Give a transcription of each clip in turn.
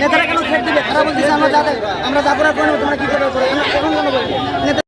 নেতারা কেন খেট দিবে? তারা আমরা যা আমরা যা করার তোমরা কি করবে? এখন কেন বলবে?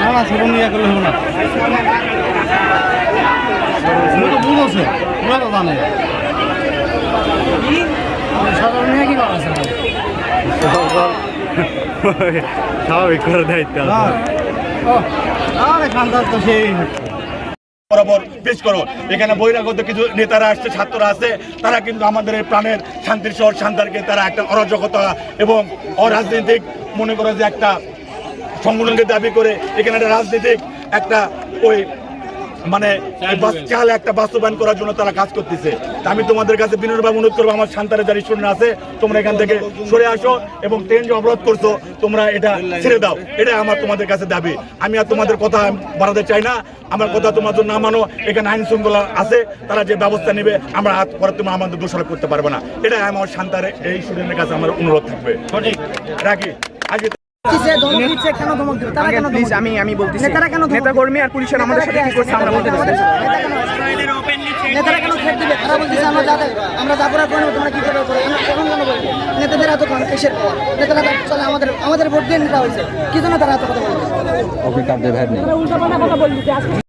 না না করলে হবে না। তুমি তো বুঝোছে পুরো তো জানে। স্বাভাবিক করে দায়িত্ব হ্যাঁ ও আরে খানদার তো সেই। বরাবর পেশ করো। এখানে বহিরাগত কিছু নেতারা আসছে ছাত্ররা আছে তারা কিন্তু আমাদের এই প্রাণের শান্তির শহর শান্তারকে তারা একটা অরাজকতা এবং অরাজনৈতিক মনে করে যে একটা সংগঠনকে দাবি করে এখানে একটা রাজনৈতিক একটা ওই মানে চাল একটা বাস্তবায়ন করার জন্য তারা কাজ করতেছে। আমি তোমাদের কাছে বিনম্রভাবে অনুরোধ করব আমার শান্তারে যারা স্টুডেন্ট আছে তোমরা এখান থেকে সরে আসো এবং ট্রেন যে অবরোধ করছ তোমরা এটা ছেড়ে দাও। এটা আমার তোমাদের কাছে দাবি। আমি আর তোমাদের কথা বাড়াতে চাই না। আমার কথা তোমার জন্য না মানো। এখানে আইন শৃঙ্খলা আছে তারা যে ব্যবস্থা নেবে আমরা হাত পরে তুমি আমাদের দোষারোপ করতে পারবে না। এটা আমার শান্তারে এই স্টুডেন্টের কাছে আমার অনুরোধ থাকবে। রাখি। আজকে আমি আমি বলতেছি। নেতারা কেন ধমক নেতা কর্মী আর পুলিশের আমাদের সাথে কি করছে আমরা বলতে নেতারা কেন থ্রেট দিবে? তারা বলতেছে আমরা যা আমরা যা করার করে তোমরা কি করবে? করো আমরা এখন কেন বলব নেতাদের এত কম কিসের পাওয়ার নেতারা চলে আমাদের আমাদের ভোট দিয়ে নেতা হয়েছে। কি জন্য তারা এত কথা বলবে? নেই।